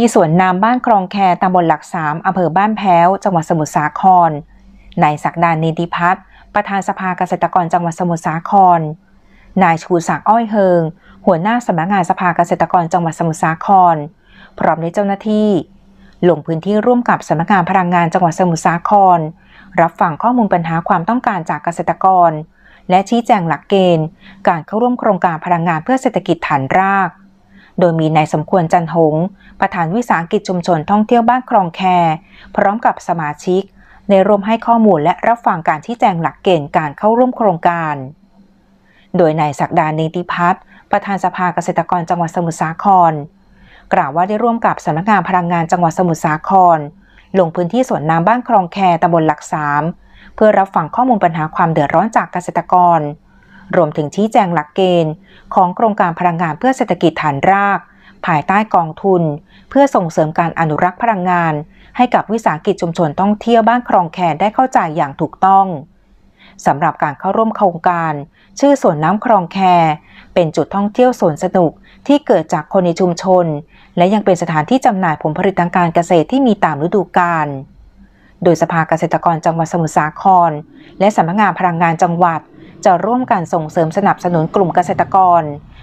ที่สวนน้ำบ้านคลองแคตำบลหลักสามอำเภอบ้านแพ้ว จังหวัดสมุทรสาครนายศักดานิติพัฒน์ประธานสภาเกษตรกรจังหวัดสมุทรสาคร นายชูศักดิ์อ้อยเฮิง หัวหน้าสำนักงานสภาเกษตรกรจังหวัดสมุทรสาคร พร้อมด้วยเจ้าหน้าที่ ลงพื้นที่ร่วมกับสำนักงานพลังงานจังหวัดสมุทรสาคร รับฟังข้อมูลปัญหาความต้องการจากเกษตรกร และชี้แจงหลักเกณฑ์ การเข้าร่วมโครงการพลังงานเพื่อเศรษฐกิจฐานราก โดยมีนายสมควรจันหง ประธานวิสาหกิจชุมชนท่องเที่ยวบ้านคลองแค พร้อมกับสมาชิกในร่วมให้ข้อมูลและรับฟังการชี้แจงหลักเกณฑ์การเข้าร่วมโครงการ โดยนายศักดาเนติพัฒน์ประธานสภาเกษตรกรจังหวัดสมุทรสาคร กล่าวว่าได้ร่วมกับสำนักงานพลังงานจังหวัดสมุทรสาคร ลงพื้นที่สวนน้ำบ้านคลองแคตำบลหลักสามเพื่อรับฟังข้อมูลปัญหาความเดือดร้อนจากเกษตรกร รวมถึงชี้แจงหลักเกณฑ์ ของโครงการพลังงานเพื่อเศรษฐกิจฐานราก ภายใต้กองทุน เพื่อส่งเสริมการอนุรักษ์พลังงาน ให้กับวิสาหกิจชุมชนท่องเที่ยวบ้านคลองแคได้เข้าใจอย่างถูกต้องสำหรับการเข้าร่วมโครงการ ชื่อสวนน้ำคลองแค เป็นจุดท่องเที่ยวสวนสนุกที่เกิดจากคนในชุมชน และยังเป็นสถานที่จำหน่ายผลผลิตทางการเกษตรที่มีตามฤดูกาลโดยสภาเกษตรกรจังหวัดสมุทรสาคร และสำนักงานพลังงานจังหวัด จะร่วมกันส่งเสริมสนับสนุนกลุ่มเกษตรกร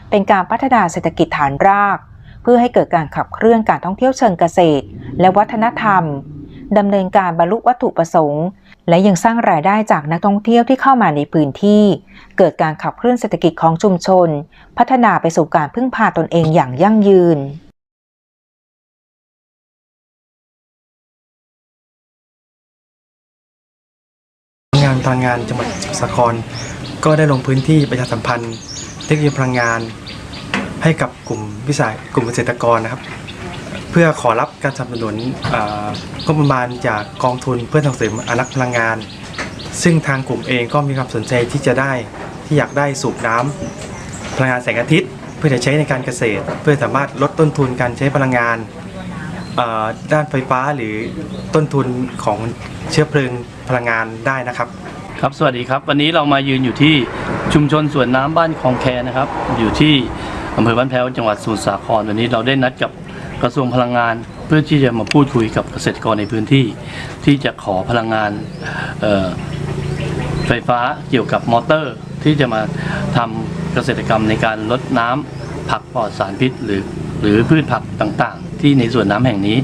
เป็นการพัฒนาเศรษฐกิจฐานราก เพื่อให้เกิดการขับเคลื่อนการท่องเที่ยวเชิงเกษตร และวัฒนธรรมดำเนินการบรรลุวัตถุประสงค์ และยังสร้างรายได้จากนักท่องเที่ยวที่เข้ามาในพื้นที่ เกิดการขับเคลื่อนเศรษฐกิจของชุมชน พัฒนาไปสู่การพึ่งพาตนเองอย่างยั่งยืนงานพลังงานจังหวัดสมุทรสาคร ก็ได้ลงพื้นที่ประชาสัมพันธ์เทคโนโลยีพลังงาน ให้กับกลุ่มวิสาหกลุ่มเกษตรกรนะครับ เพื่อขอรับการสนับสนุนเอ่องบประมาณจากกองทุนเพื่อส่งเสริมอนุรักษ์พลังงาน ซึ่งทางกลุ่มเองก็มีความสนใจที่จะได้ที่อยากได้สูบน้ำพลังงานแสงอาทิตย์ เพื่อจะใช้ในการเกษตร เพื่อสามารถลดต้นทุนการใช้พลังงานด้านไฟฟ้าหรือต้นทุนของเชื้อเพลิงพลังงานได้นะครับ ครับสวัสดีครับ วันนี้เรามายืนอยู่ที่ชุมชนสวนน้ำบ้านคลองแคนะครับ อยู่ที่อำเภอบ้านแพ้วจังหวัดสมุทรสาครวันนี้เราได้นัดกับกระทรวงพลังงาน เพื่อที่จะมาพูดคุยกับเกษตรกรในพื้นที่ ที่จะขอพลังงานไฟฟ้าเกี่ยวกับมอเตอร์ ที่จะมาทำเกษตรกรรมในการลดน้ำผักปลอดสารพิษหรือหรือพืชผักต่างๆ ที่ในสวนน้ำแห่งนี้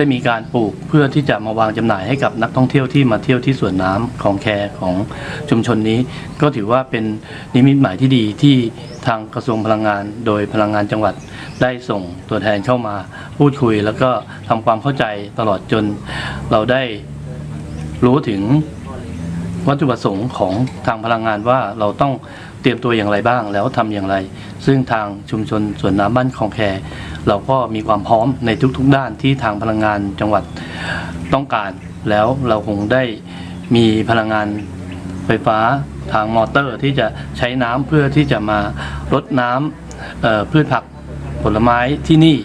ได้มีการปลูกเพื่อที่จะมาวางจำหน่ายให้กับนักท่องเที่ยวที่มาเที่ยวที่สวนน้ำของแคของชุมชนนี้ ก็ถือว่าเป็นนิมิตหมายที่ดีที่ทางกระทรวงพลังงาน โดยพลังงานจังหวัดได้ส่งตัวแทนเข้ามาพูดคุย แล้วก็ทำความเข้าใจตลอดจนเราได้รู้ถึงวัตถุประสงค์ของทางพลังงานว่าเราต้อง เตรียมตัวอย่างไรบ้าง แล้วทำอย่างไร ซึ่งทางชุมชนสวนน้ำบ้านคลองแคเราก็มีความพร้อมในทุกๆด้านที่ทางพลังงานจังหวัดต้องการ แล้วเราคงได้มีพลังงานไฟฟ้าทางมอเตอร์ที่จะใช้น้ำเพื่อที่จะมารดน้ำเอ่อพืชผักผลไม้ที่นี่